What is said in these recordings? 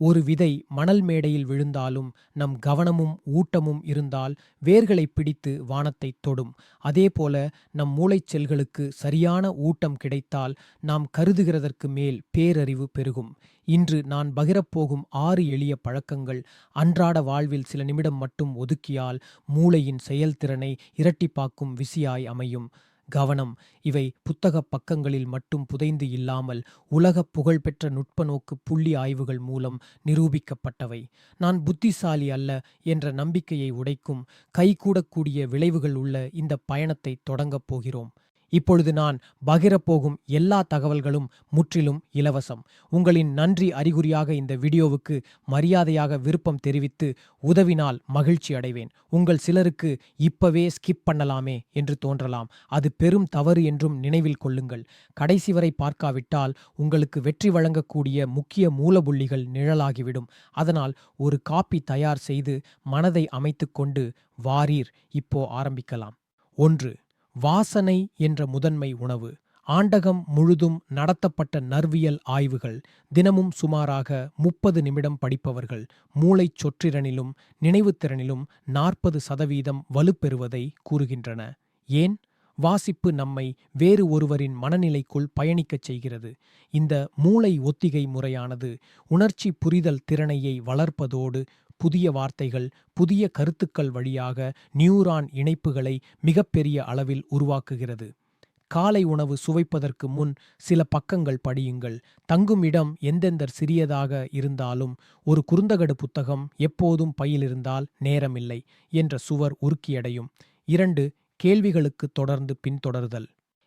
ஒரு விதை மணல் மேடையில் விழுந்தாலும் நம் கவனமும் ஊட்டமும் இருந்தால் வேர்களை பிடித்து வானத்தை தொடும். அதேபோல நம் மூளைச் செல்களுக்கு சரியான ஊட்டம் கிடைத்தால் நாம் கருதுகிறதற்கு மேல் பேரறிவு பெருகும். இன்று நான் பகிரப்போகும் ஆறு எளிய பழக்கங்கள் அன்றாட வாழ்வில் சில நிமிடம் மட்டும் ஒதுக்கியால் மூளையின் செயல்திறனை இரட்டிப்பாக்கும் விசியாய் அமையும். கவனம். இவை புத்தக பக்கங்களில் மட்டும் புதைந்து இல்லாமல் உலக புகழ்பெற்ற நுட்ப நோக்கு புள்ளி ஆய்வுகள் மூலம் நிரூபிக்கப்பட்டவை. நான் புத்திசாலி அல்ல என்ற நம்பிக்கையை உடைக்கும் கைகூடக்கூடிய விளைவுகள் உள்ள இந்த பயணத்தை தொடங்கப் போகிறோம். இப்பொழுது நான் பகிரப்போகும் எல்லா தகவல்களும் முற்றிலும் இலவசம். உங்களின் நன்றி அறிகுறியாக இந்த வீடியோவுக்கு மரியாதையாக விருப்பம் தெரிவித்து உதவினால் மகிழ்ச்சி அடைவேன். உங்கள் சிலருக்கு இப்பவே ஸ்கிப் பண்ணலாமே என்று தோன்றலாம். அது பெரும் தவறு என்றும் நினைவில் கொள்ளுங்கள். கடைசி வரை பார்க்காவிட்டால் உங்களுக்கு வெற்றி வழங்கக்கூடிய முக்கிய மூலபுள்ளிகள் நிழலாகிவிடும். அதனால் ஒரு காப்பி தயார் செய்து மனதை அமைத்துக்கொண்டு வாரீர். இப்போ ஆரம்பிக்கலாம். ஒன்று வாசனை என்ற முதன்மை உணவு. ஆண்டகம் முழுதும் நடத்தப்பட்ட நர்வியல் ஆய்வுகள் தினமும் சுமாராக முப்பது நிமிடம் படிப்பவர்கள் மூளைச் சொற்றிறனிலும் நினைவுத்திறனிலும் நாற்பது சதவீதம் வலுப்பெறுவதை கூறுகின்றன. ஏன்? வாசிப்பு நம்மை வேறு ஒருவரின் மனநிலைக்குள் பயணிக்கச் செய்கிறது. இந்த மூளை ஒத்திகை முறையானது உணர்ச்சி புரிதல் திறனையை வளர்ப்பதோடு புதிய வார்த்தைகள் புதிய கருத்துக்கள் வழியாக நியூரான் இணைப்புகளை மிகப்பெரிய அளவில் உருவாக்குகிறது. காலை உணவு சுவைப்பதற்கு முன் சில பக்கங்கள் படியுங்கள். தங்கும் இடம் எந்தெந்த சிறியதாக இருந்தாலும் ஒரு குறுந்தகடு புத்தகம் எப்போதும் பையிலிருந்தால் நேரமில்லை என்ற சுவர் உருக்கியடையும். இரண்டு கேள்விகளுக்கு தொடர்ந்து பின்தொடருதல்.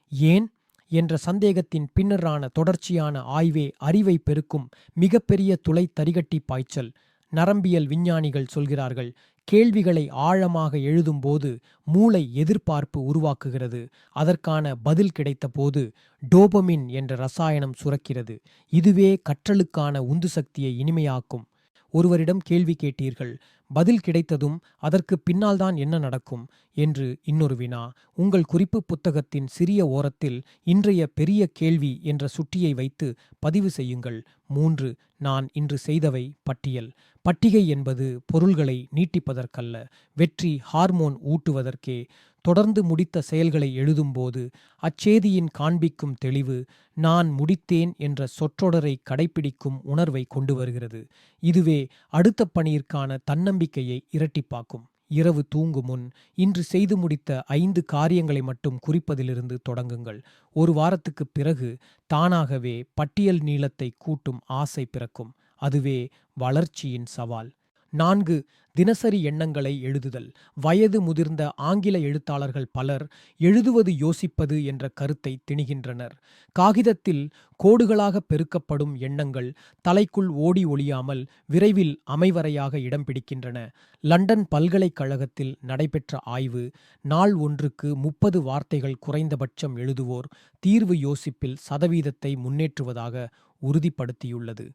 ஏன்? என்ற சந்தேகத்தின் பின்னரான தொடர்ச்சியான ஆய்வே அறிவை பெருக்கும் மிகப்பெரிய துளை தரிகட்டி பாய்ச்சல். நரம்பியல் விஞ்ஞானிகள் சொல்கிறார்கள் கேள்விகளை ஆழமாக எழுதும்போது மூளை எதிர்பார்ப்பு உருவாக்குகிறது. அதற்கான பதில் கிடைத்தபோது டோபமின் என்ற ரசாயனம் சுரக்கிறது. இதுவே கற்றலுக்கான உந்து சக்தியை இனிமையாக்கும். ஒருவரிடம் கேள்வி கேட்டீர்கள் பதில் கிடைத்ததும் அதற்கு பின்னால்தான் என்ன நடக்கும்? என்று இன்னொரு வினா உங்கள் குறிப்பு புத்தகத்தின் சிறிய ஓரத்தில் இன்றைய பெரிய கேள்வி என்ற சுட்டியை வைத்து பதிவு செய்யுங்கள். மூன்று நான் இன்று செய்தவை பட்டியல். பட்டிகை என்பது பொருள்களை நீட்டிப்பதற்கல்ல. வெற்றி ஹார்மோன் ஊட்டுவதற்கே. தொடர்ந்து முடித்த செயல்களை எழுதும்போது அச்சேதியின் காண்பிக்கும் தெளிவு நான் முடித்தேன் என்ற சொற்றொடரை கடைப்பிடிக்கும் உணர்வை கொண்டு வருகிறது. இதுவே அடுத்த பணியிற்கான தன்னம்பிக்கையை இரட்டிப்பாக்கும். இரவு தூங்கும் முன் இன்று செய்து முடித்த ஐந்து காரியங்களை மட்டும் குறிப்பதிலிருந்து தொடங்குங்கள். ஒரு வாரத்துக்குப் பிறகு தானாகவே பட்டியல் நீளத்தை கூட்டும் ஆசை பிறக்கும். அதுவே வளர்ச்சியின் சவால். நான்கு தினசரி எண்ணங்களை எழுதுதல். வயது முதிர்ந்த ஆங்கில எழுத்தாளர்கள் பலர் எழுதுவது யோசிப்பது என்ற கருத்தை திணிகின்றனர். காகிதத்தில் கோடுகளாக பெருக்கப்படும் எண்ணங்கள் தலைக்குள் ஓடி ஒளியாமல் விரைவில் அமைவரையாக இடம் பிடிக்கின்றன. லண்டன் பல்கலைக்கழகத்தில் நடைபெற்ற ஆய்வு நாள் ஒன்றுக்கு முப்பது வார்த்தைகள் குறைந்தபட்சம் எழுதுவோர் தீர்வு யோசிப்பில் சதவீதத்தை முன்னேற்றுவதாக உறுதிப்படுத்தியுள்ளது.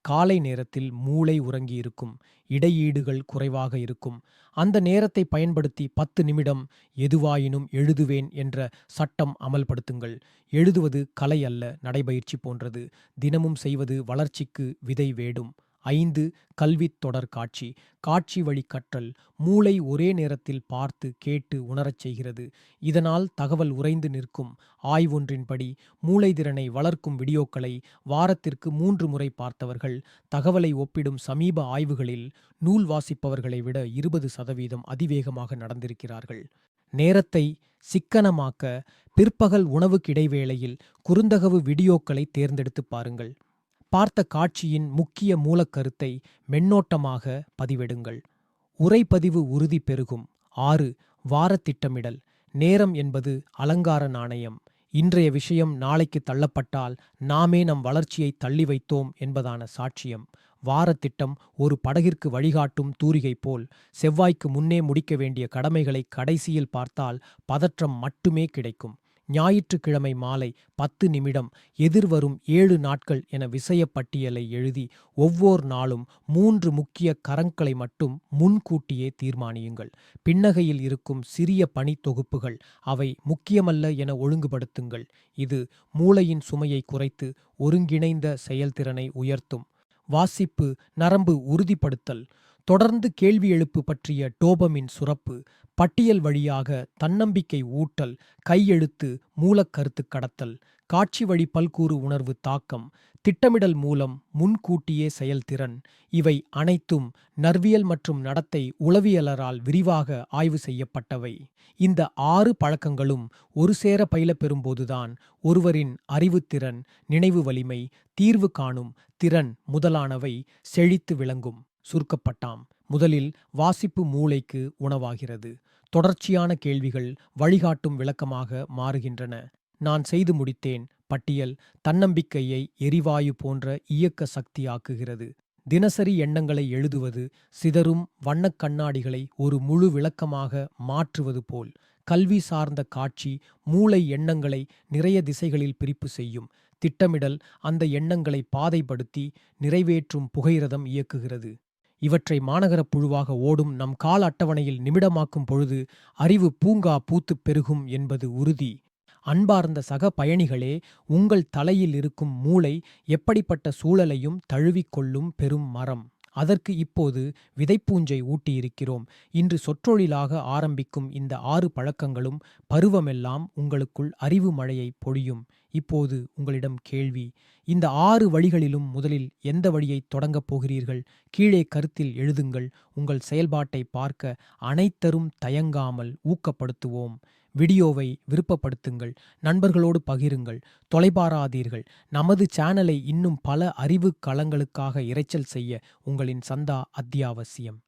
காலை நேரத்தில் மூளை உறங்கியிருக்கும் இடையீடுகள் குறைவாக இருக்கும். அந்த நேரத்தை பயன்படுத்தி பத்து நிமிடம் எதுவாயினும் எழுதுவேன் என்ற சட்டம் அமல்படுத்துங்கள். எழுதுவது கலை அல்ல நடைபயிற்சி போன்றது. தினமும் செய்வது வளர்ச்சிக்கு விதை வேடும். ஐந்து கல்வித் தொடர் காட்சி காட்சி வழி கற்றல் மூளை ஒரே நேரத்தில் பார்த்து கேட்டு உணரச் செய்கிறது. இதனால் தகவல் உறைந்து நிற்கும். ஆய்வொன்றின்படி மூளை திறனை வளர்க்கும் வீடியோக்களை வாரத்திற்கு மூன்று முறை பார்த்தவர்கள் தகவலை ஒப்பிடும் சமீப ஆய்வுகளில் நூல் வாசிப்பவர்களை விட இருபது சதவீதம் அதிவேகமாக நடந்திருக்கிறார்கள். நேரத்தை சிக்கனமாக்க பிற்பகல் உணவுக்கிடைவேளையில் குறுந்தகவு வீடியோக்களை தேர்ந்தெடுத்து பாருங்கள். பார்த்த காட்சியின் முக்கிய மூலக்கருத்தை மென்னோட்டமாக பதிவிடுங்கள். உரைப்பதிவு உறுதி பெருகும். ஆறு வாரத் திட்டமிடல் நேரம் என்பது அலங்கார நாணயம். இன்றைய விஷயம் நாளைக்கு தள்ளப்பட்டால் நாமே நம் வளர்ச்சியை தள்ளி வைத்தோம் என்பதான சாட்சியம். வாரத் திட்டம் ஒரு படகிற்கு வழிகாட்டும் தூரிகை போல் செவ்வாய்க்கு முன்னே முடிக்க வேண்டிய கடமைகளை கடைசியில் பார்த்தால் பதற்றம் மட்டுமே கிடைக்கும். ஞாயிற்றுக்கிழமை மாலை பத்து நிமிடம் எதிர்வரும் ஏழு நாட்கள் என விசயப்பட்டியலை எழுதி ஒவ்வொரு நாளும் மூன்று முக்கிய கரங்களை மட்டும் முன்கூட்டியே தீர்மானியுங்கள். பின்னகையில் இருக்கும் சிறிய பணி தொகுப்புகள் அவை முக்கியமல்ல என ஒழுங்குபடுத்துங்கள். இது மூளையின் சுமையை குறைத்து ஒருங்கிணைந்த செயல்திறனை உயர்த்தும். வாசிப்பு நரம்பு உறுதிப்படுத்தல் தொடர்ந்து கேள்வி எழுப்பு பற்றிய டோபமின் சுரப்பு பட்டியல் வழியாக தன்னம்பிக்கை ஊட்டல் கையெழுத்து மூலக்கருத்து கடத்தல் காட்சி வழி பல்கூறு உணர்வு தாக்கம் திட்டமிடல் மூலம் முன்கூட்டியே செயல்திறன் இவை அனைத்தும் நர்வியல் மற்றும் நடத்தை உளவியலரால் விரிவாக ஆய்வு செய்யப்பட்டவை. இந்த ஆறு பழக்கங்களும் ஒரு சேர பயில பெறும்போதுதான் ஒருவரின் அறிவுத்திறன் நினைவு வலிமை தீர்வு காணும் திறன் முதலானவை செழித்து விளங்கும். சுருக்கப்பட்டாம். முதலில் வாசிப்பு மூளைக்கு உணவாகிறது. தொடர்ச்சியான கேள்விகள் வழிகாட்டும் விளக்கமாக மாறுகின்றன. நான் செய்து முடித்தேன். பட்டியல் தன்னம்பிக்கையை எரிவாயு போன்ற இயக்க சக்தியாக்குகிறது. தினசரி எண்ணங்களை எழுதுவது சிதறும் வண்ணக் கண்ணாடிகளை ஒரு முழு விளக்கமாக மாற்றுவது போல் கல்வி சார்ந்த காட்சி மூளை எண்ணங்களை நிறைய திசைகளில் பிரிப்பு செய்யும். திட்டமிடல் அந்த எண்ணங்களை பாதைப்படுத்தி நிறைவேற்றும் புகையிரதம் இயக்குகிறது. இவற்றை மாநகரப் புழுவாக ஓடும் நம் கால அட்டவணையில் நிமிடமாக்கும் பொழுது அறிவு பூங்கா பூத்துப் பெருகும் என்பது உறுதி. அன்பார்ந்த சக பயணிகளே உங்கள் தலையில் இருக்கும் மூளை எப்படிப்பட்ட சூழலையும் தழுவிக்கொள்ளும் பெரும் மரம். அதற்கு இப்போது விதைப்பூஞ்சை ஊட்டியிருக்கிறோம். இன்று சொற்றொழிலாக ஆரம்பிக்கும் இந்த ஆறு பழக்கங்களும் பருவமெல்லாம் உங்களுக்குள் அறிவு மழையை பொழியும். இப்போது உங்களிடம் கேள்வி இந்த ஆறு வழிகளிலும் முதலில் எந்த வழியை தொடங்கப் போகிறீர்கள்? கீழே கருத்தில் எழுதுங்கள் உங்கள் செயல்பாட்டை பார்க்க அனைத்தரும் தயங்காமல் ஊக்கப்படுத்துவோம். வீடியோவை விருப்பப்படுத்துங்கள் நண்பர்களோடு பகிருங்கள் தொலைபாராதீர்கள். நமது சேனலை இன்னும் பல அறிவு களங்களுக்காக இரைச்சல் செய்ய உங்களின் சந்தா அத்தியாவசியம்.